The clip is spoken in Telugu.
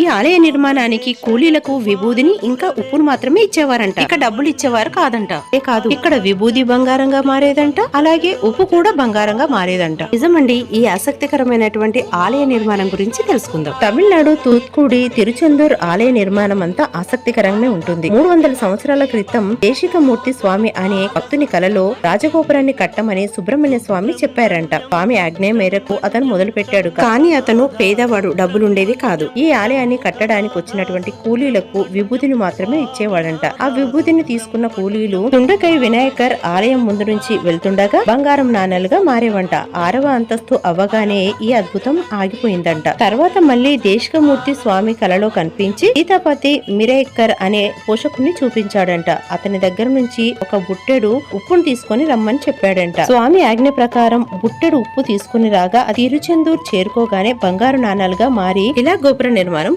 ఈ ఆలయ నిర్మాణానికి కూలీలకు విభూదిని ఇంకా ఉప్పును మాత్రమే ఇచ్చేవారంట. ఇక డబ్బులు ఇచ్చేవారు కాదంట. ఏ కాదు ఇక్కడ విభూది బంగారంగా మారేదంట అలాగే ఉప్పు కూడా బంగారంగా మారేదంట. నిజమండి ఈ ఆసక్తికరమైనటువంటి ఆలయ నిర్మాణం గురించి తెలుసుకుందాం. తమిళనాడు తూత్కుడి తిరుచెందూర్ ఆలయ నిర్మాణం అంతా ఆసక్తికరంగానే ఉంటుంది. మూడు వందల సంవత్సరాల క్రితం దేశికమూర్తి స్వామి అనే భక్తుని కలలో రాజగోపురాన్ని కట్టమని సుబ్రహ్మణ్య స్వామి చెప్పారంట. స్వామి ఆజ్ఞ మేరకు అతను మొదలు పెట్టాడు కానీ అతను పేదవాడు డబ్బులుండేవి కాదు. ఈ ఆలయాన్ని కట్టడానికి వచ్చినటువంటి కూలీలకు విభూతిని మాత్రమే ఇచ్చేవాడంట. ఆ విభూతిని తీసుకున్న కూలీలు తుండకై వినాయకర్ ఆలయం ముందు నుంచి వెళ్తుండగా బంగారం నాణాలుగా మారేవంట. ఆరవ అంతస్తు అవ్వగానే ఈ అద్భుతం ఆగిపోయిందంట. తర్వాత మళ్ళీ దేశకమూర్తి స్వామి కలలో కనిపించి సీతాపతి మిరేక్కర్ అనే పోషకుని చూపించాడంట. అతని దగ్గర నుంచి ఒక బుట్టెడు ఉప్పును తీసుకొని రమ్మని చెప్పాడంట. స్వామి ఆజ్ఞ ప్రకారం బుట్టెడు ఉప్పు తీసుకుని రాగా అది తిరుచెందూర్ చేరుకోగానే బంగారు నాణాలుగా మారి ఇలా గోపుర నిర్మాణం